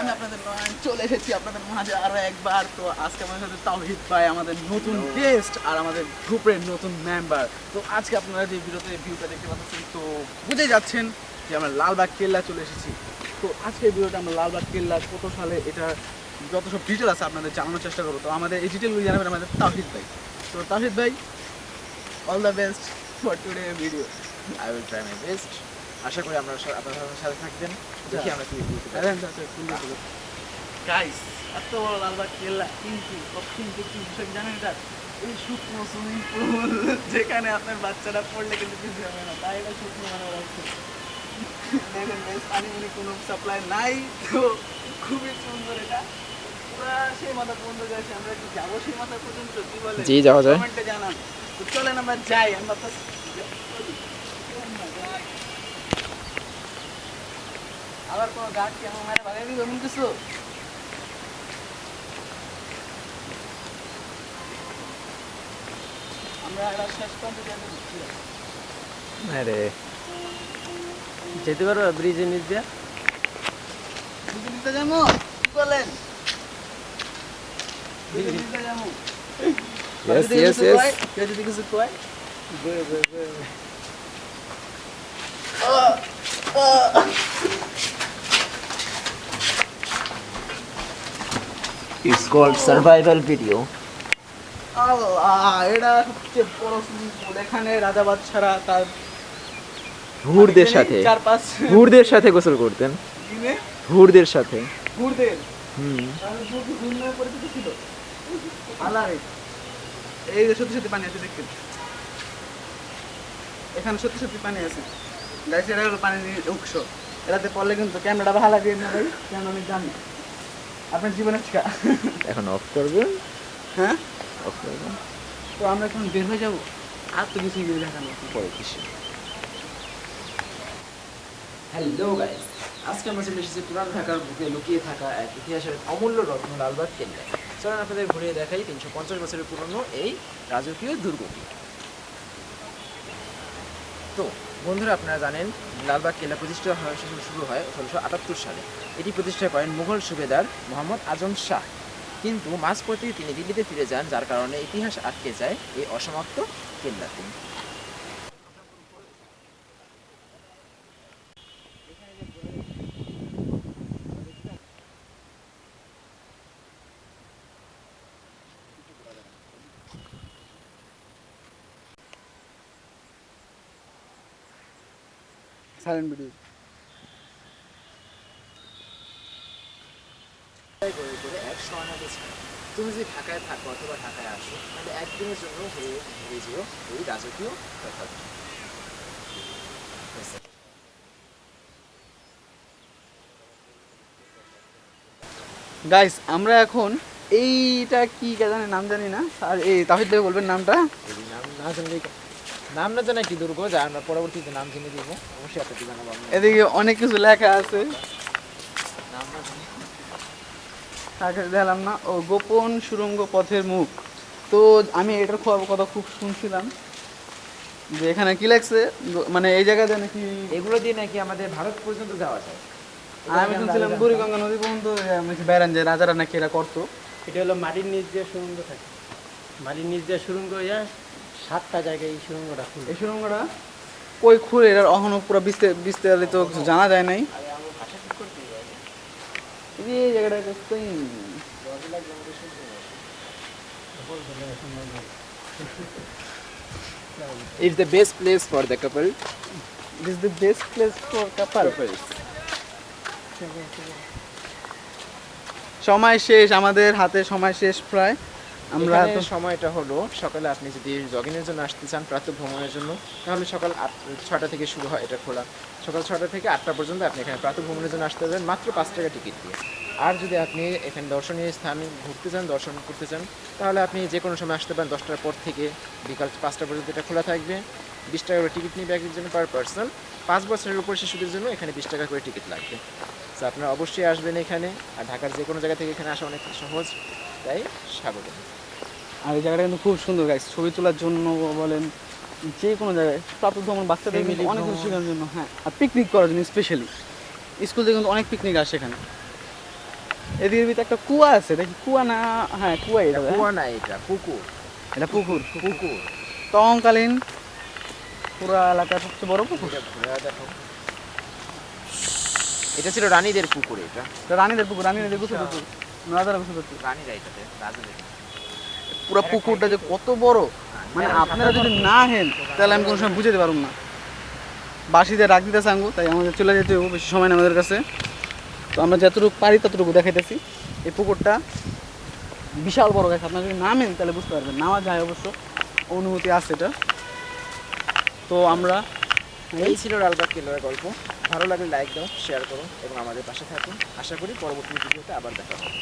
আমি আপনাদের চলে এসেছি আপনাদের মাঝে তো আজকে আমাদের তাওহিদ ভাই, আমাদের নতুন আর আমাদের নতুন মেম্বার তো আজকে আপনারা যে ভিউটা দেখতে তো বুঝে যাচ্ছেন যে আমরা লালবাগ, কেল্লা চলে এসেছি। তো আমরা লালবাগ কত সালে এটা যত সব ডিটেল আছে আপনাদের জানানোর চেষ্টা করব। তো আমাদের এই ডিটেলগুলো জানাবেন আমাদের তাওহিদ ভাই। তো তাওহিদ ভাই all the best for today video I will try my best আশা করি সব- আপনারা সাথে থাকবেন। দেখি আমরা কি করতে পারি। গাইস এত বড় লালবাগ কেল্লা কিন্তু সব কিন্তু একটু বিষয় জানেন এটা? এই শুকনো সুইমিং পুল যেখানে আপনার বাচ্চারা পড়লে কিন্তু কিছু হবে না। তাই এটা শুকনো মানে রাখছে দেখেন guys, পানি মানে কোনো সাপ্লাই নাই তো খুবই সুন্দর এটা। পুরা সেই মাথা পর্যন্ত যাচ্ছে আমরা কি যাব সেই মাথা পর্যন্ত? কি বলে জি, যাওয়া যায়। কমেন্টে জানান। তো চলেন আমরা যাই আমরা তো আবার কোনো গাছ কি আমার মায়ের দিবে এমন কিছু আমরা একটা শেষ পর্যন্ত আরে যেতে পারো ব্রিজের নিচ দিয়ে? বুঝে নিতে যাব? কি বলেন? বুঝে নিতে যাব। Yes, yes, আল্লাহ এটা সবচেয়ে বড় সুইমিং এখানে রাজা বাচ্চারা তার হুরদের সাথে। চার পাঁচ হুরদের সাথে গোসল করতেন। হুরদের সাথে। হুম। ছিল? এই যে সত্যি সত্যি পানি আছে দেখতে এখানে সত্যি সত্যি পানি আছে। এটা হলো পানির উৎস। এটাতে পড়লে কিন্তু ক্যামেরাটা ভালো লাগে না ভাই? কেন আমি জানি আপনার জীবনের ঠিকা এখন অফ করবেন হ্যাঁ? অফ করবেন তো আমরা এখন বের হয়ে যাব। আর তো কিছু গিয়ে দেখানো পরে কিছু হ্যালো গাইস আজকে আমরা চলে এসেছি পুরান ঢাকার বুকে লুকিয়ে থাকা এক ইতিহাসের অমূল্য রত্ন লালবাগ কেল্লা চলেন আপনাদের ঘুরিয়ে দেখাই তিনশো পঞ্চাশ বছরের পুরনো এই রাজকীয় দুর্গটি। তো বন্ধুরা, আপনারা জানেন, লালবাগ কেল্লা প্রতিষ্ঠা শুরু হয় ষোলোশো আটাত্তর সালে। এটি প্রতিষ্ঠা করেন মুঘল সুবেদার মোহাম্মদ আজম শাহ। কিন্তু মাঝপথে তিনি দিল্লিতে ফিরে যান, যার কারণে ইতিহাস আটকে যায় এই অসমাপ্ত কেল্লাতে। সাইলেন্ট ভিডিও তুমি যদি ঢাকায় থাকো অথবা ঢাকায় আসো তাহলে একদিনের জন্য হয়ে হয়ে যেও এই রাজকীয় তফাৎ গাইস আমরা এখন এইটা কি জানে নাম জানি না। আর এই তাহিদ ভাই বলবেন নামটা? নাম না জানলে নাম না জানা কি দুর্গ যা আমরা পরবর্তীতে নাম জেনে দিব। অবশ্যই আপনাকে জানাব আমরা। এদিকে অনেক কিছু লেখা আছে। না দেখলাম না। ও গোপন সুরঙ্গ পথের মুখ। তো আমি এটার খুব কথা খুব শুনছিলাম। যে এখানে কি লাগছে মানে এই জায়গাতে নাকি এগুলো দিয়ে নাকি আমাদের ভারত পর্যন্ত যাওয়া যায়। আর আমি শুনছিলাম বুড়িগঙ্গা নদী পর্যন্ত বেড়ান যে রাজারা নাকি এরা করতো। এটা হলো মাটির নিচ দিয়ে সুরঙ্গ থাকে। মাটির নিচ দিয়ে সুরঙ্গ ইয়া সাতটা জায়গায় এই সুরঙ্গটা খুলে এই সুরঙ্গটা কই খুলে এটার এখনও পুরো বিস্তার- বিস্তারিত কিছু জানা যায় নাই। এই জায়গাটা best place for the couple this the best place for couple সময় শেষ আমাদের হাতে সময় শেষ প্রায়। আমরা তো সময়টা হলো সকালে আপনি যদি জগিংয়ের জন্য আসতে চান প্রাতঃ ভ্রমণের জন্য তাহলে সকাল আট ছটা থেকে শুরু হয় এটা খোলা। সকাল ছটা থেকে আটটা পর্যন্ত আপনি এখানে প্রাতঃ ভ্রমণের জন্য আসতে পারবেন মাত্র পাঁচ টাকা টিকিট দিয়ে। আর যদি আপনি এখানে দর্শনীয় স্থান ঘুরতে চান দর্শন করতে চান তাহলে আপনি যে কোনো সময় আসতে পারেন দশটার পর থেকে বিকাল পাঁচটা পর্যন্ত এটা খোলা থাকবে। বিশ টাকা করে টিকিট নিবে একজনের জন্য পার পার্সন পাঁচ বছরের উপর শিশুদের জন্য এখানে বিশ টাকা করে টিকিট লাগবে। তো আপনারা অবশ্যই আসবেন এখানে আর ঢাকার যে কোনো জায়গা থেকে এখানে আসা অনেক সহজ। তাই স্বাগত আর এই জায়গাটা কিন্তু খুব সুন্দর গাইস ছবি তোলার জন্য বলেন যে কোনো জায়গায় প্রাপ্ত ভ্রমণ বাচ্চাদের অনেক কিছু জন্য হ্যাঁ। আর পিকনিক করার জন্য স্পেশালি স্কুল থেকে কিন্তু অনেক পিকনিক আসে এখানে। এদিকের ভিতরে একটা কুয়া আছে দেখি কুয়া না হ্যাঁ কুয়াই এটা হ্যাঁ? কুয়া না এটা পুকুর। এটা পুকুর পুকুর। তখনকালীন পুরা এলাকার সবচেয়ে বড় পুকুর। এটা দেখো এটা ছিল রানীদের পুকুর এটা। রানীদের পুকুর রানীদের গোসল করতো রাজারা গোসল করতো রানীরা এটাতে রাজাদের পুরো পুকুরটা যে কত বড়। মানে আপনারা যদি না হেন তাহলে আমি কোনো সময় বুঝতে পারব না। বাসিতে রাখ দিতে চাঙ্গু তাই আমাদের চলে যেতে হবে বেশি সময় নেই আমাদের কাছে। তো আমরা যতটুকু পারি ততটুকু দেখাইতেছি। এই পুকুরটা বিশাল বড় গাছ আপনারা যদি নামেন তাহলে বুঝতে পারবেন। নামা যায় অবশ্য অনুভূতি আছে এটা। তো আমরা এই ছিল লালবাগ কেল্লার গল্প। ভালো লাগলে লাইক দাও শেয়ার করো এবং আমাদের পাশে থাকুন। আশা করি পরবর্তী ভিডিওতে আবার দেখা হবে।